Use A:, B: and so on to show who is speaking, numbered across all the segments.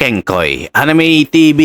A: Kengkoy Anime TV.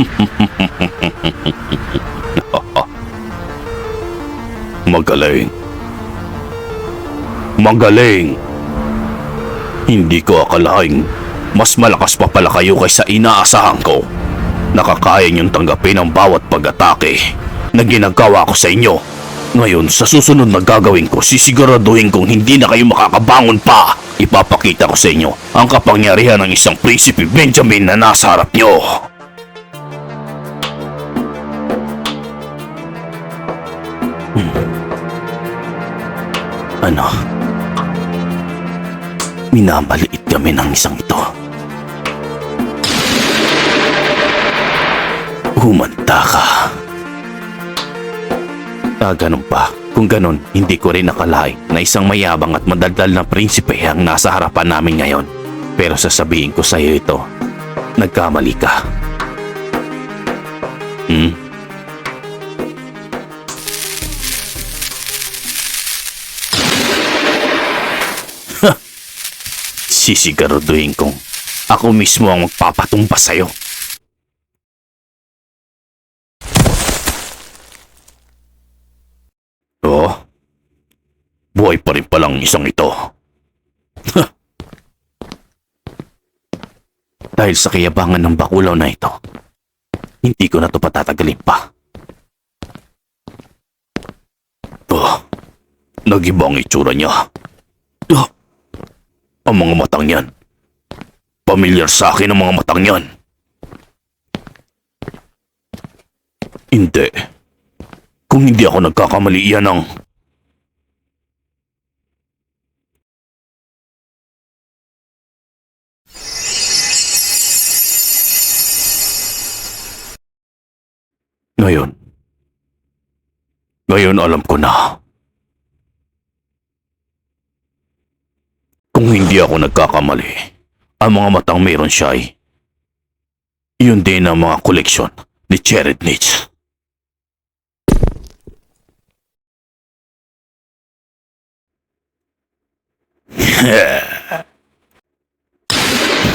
A: Magaling. Magaling. Hindi ko akalaing mas malakas pa pala kayo kaysa inaasahan ko. Nakakaya niyong tanggapin ang bawat pag-atake na ginagawa ko sa inyo. Ngayon, sa susunod na gagawin ko, sisiguraduhin kong hindi na kayo makakabangon pa. Ipapakita ko sa inyo ang kapangyarihan ng isang prinsipe Benjamin na nasa harap niyo. Ano? Minamaliit kami ng isang ito. Humanta ka. Ah, ganun pa. Kung ganun, hindi ko rin nakalain na isang mayabang at madaldal na prinsipe ang nasa harapan namin ngayon. Pero sasabihin ko sa iyo ito, nagkamali ka. Sisiguraduhin kong ako mismo ang magpapatumpa sa'yo. Oo. Buhay pa rin palang isang ito. Dahil sa kayabangan ng bakulaw na ito, hindi ko na ito patatagalin pa. Oh, nag-iba ang itsura niya. Ang mga matang yan. Pamilyar sa akin ang mga matang yan. Hindi. Kung hindi ako nagkakamali, yan ang... Ngayon. Ngayon alam ko na. Kung hindi ako nagkakamali, ang mga matang meron siya ay yun din ang mga koleksyon ni Jared Nietzsche.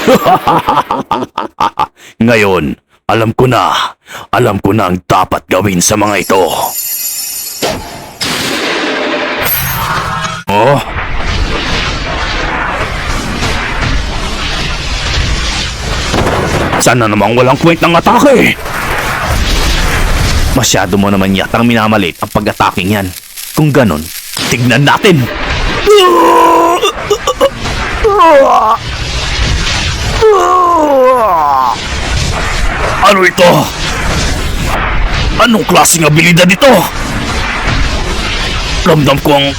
A: Ngayon, alam ko na. Alam ko na ang dapat gawin sa mga ito. Oh? Sana namang walang kwent ng atake. Masyado mo naman yatang minamalit ang pag-ataking yan. Kung ganon, tignan natin. Ano ito? Anong klaseng abilidad ito? Ramdam ko ang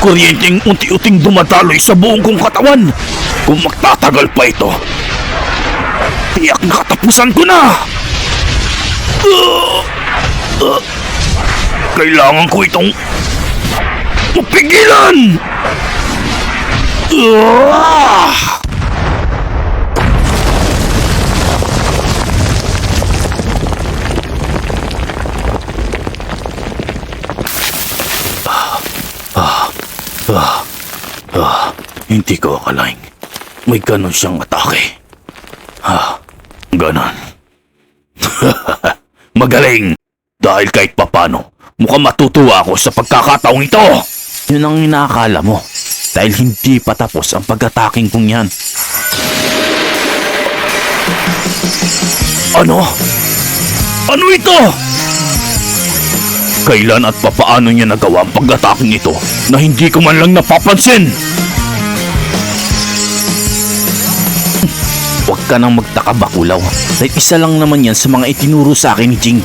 A: kuryenteng unti-unting dumadaloy sa buong kong katawan. Kung magtatagal pa ito, tiyak na katapusan ko na! Uh, uh, kailangan ko itong mapigilan! Uh, Ah, ah, hindi ko akalaing may ganon siyang atake. Ah, ganon. Magaling! Dahil kahit papano, mukhang matutuwa ako sa pagkakataong ito! Yun ang inaakala mo. Dahil hindi pa tapos ang pag-ataking kong yan. Ano? Ano ito? Kailan at papaano niya nagawa ang pag-ataking ito na hindi ko man lang napapansin? Huwag ka nang magtaka bakulaw dahil isa lang naman yan sa mga itinuro sa akin ni Jing.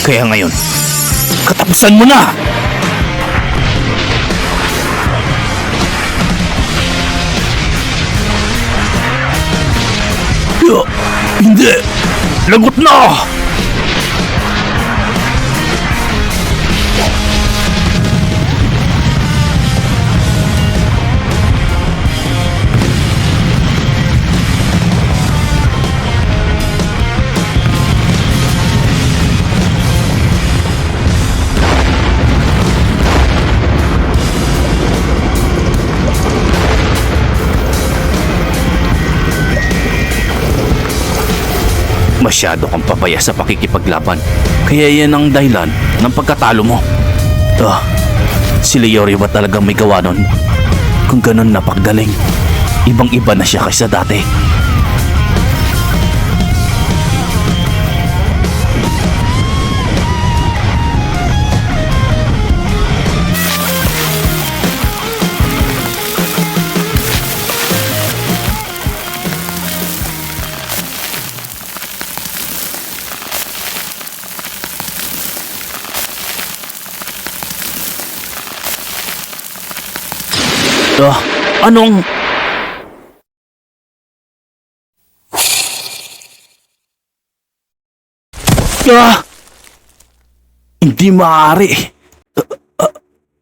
A: Kaya ngayon, katapusan mo na! Hindi! Lagot na! Masyado kang papaya sa pakikipaglaban. Kaya yan ang dahilan ng pagkatalo mo. Ah, si Leorio ba talaga may gawa nun? Kung ganun napakagaling. Ibang-iba na siya kaysa dati. Ah, anong... Ah! Hindi maaari. Ah, ah,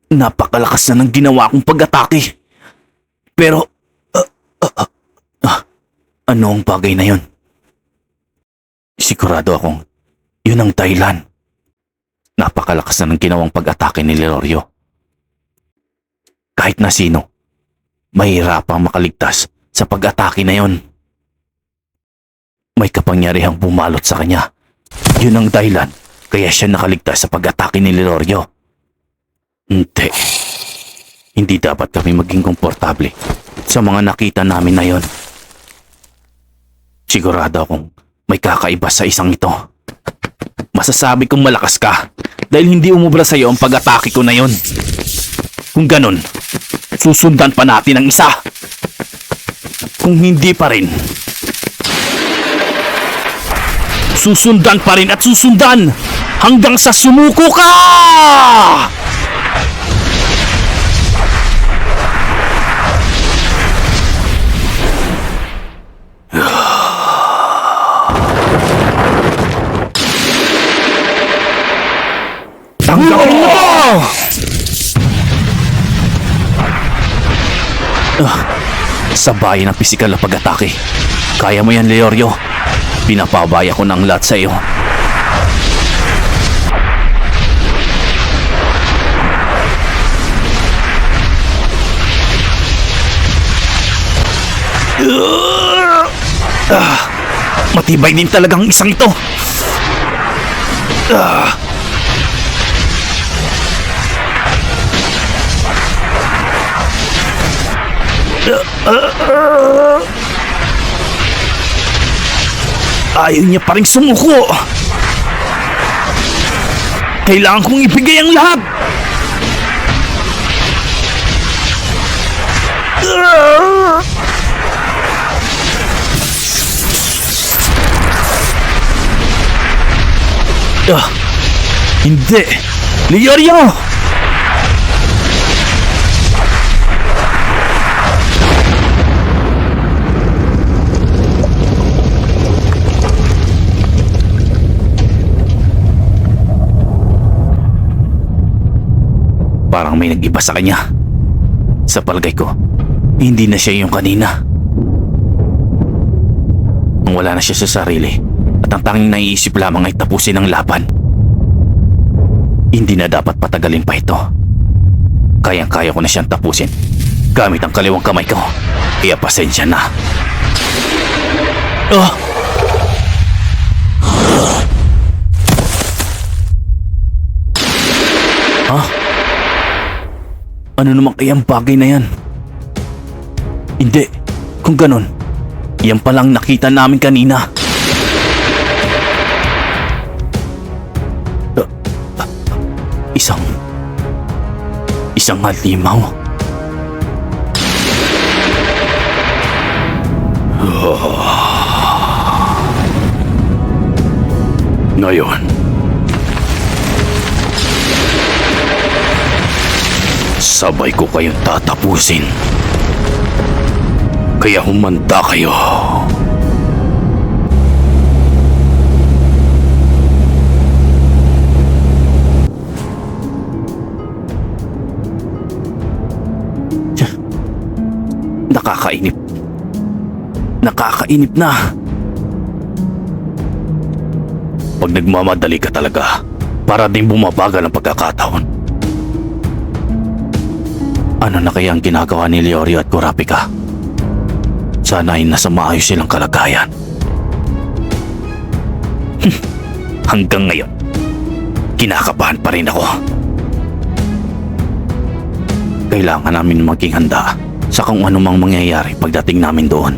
A: napakalakas na ng ginawa kong pag-atake. Pero... ah, ah, ah, ah, ano ang bagay na yon? Sigurado akong yun ang dahilan. Napakalakas na ng ginawang pag-atake ni Lerorio. Kahit na sino, mahirapang makaligtas sa pag-atake na yon. May kapangyarihang bumalot sa kanya. Yun ang dahilan kaya siya nakaligtas sa pag-atake ni Lerorio. Hindi. Hindi dapat kami maging komportable sa mga nakita namin na yon. Sigurado akong may kakaiba sa isang ito. Masasabi kong malakas ka dahil hindi umubra sa iyo ang pag-atake ko na yon. Kung ganun, susundan pa natin ang isa. Kung hindi pa rin, susundan pa rin at susundan hanggang sa sumuko ka! Tanggapin mo to! sa bayan ng pisikal na pag-atake. Kaya mo yan, Leorio. Pinapabaya ko ng lahat sa iyo. Ah, matibay din talagang isang ito. Ah. Ayaw niya pa rin sumuko. Kailangan kong ibigay ang lahat. Ah, hindi. Leorio! Parang may nag-iba sa kanya. Sa palagay ko, hindi na siya yung kanina. Ang wala na siya sa sarili at ang tanging naiisip lamang ay tapusin ang laban. Hindi na dapat patagalin pa ito. Kayang-kaya ko na siyang tapusin gamit ang kaliwang kamay ko. Kaya pasensya na. Oh! Ano naman kayang bagay na yan? Hindi. Kung ganun, yan palang nakita namin kanina. Uh, uh, isang... Isang halimaw. Ngayon, sabay ko kayong tatapusin. Kaya humanda kayo. Nakakainip. Nakakainip na. Pag nagmamadali ka talaga, para din bumabagal ang pagkakataon. Ano na kaya ang ginagawa ni Leorio at Kurapika? Sana ay nasa maayos silang kalagayan. Hanggang ngayon, kinakabahan pa rin ako. Kailangan namin maging handa sa kung anumang mangyayari pagdating namin doon.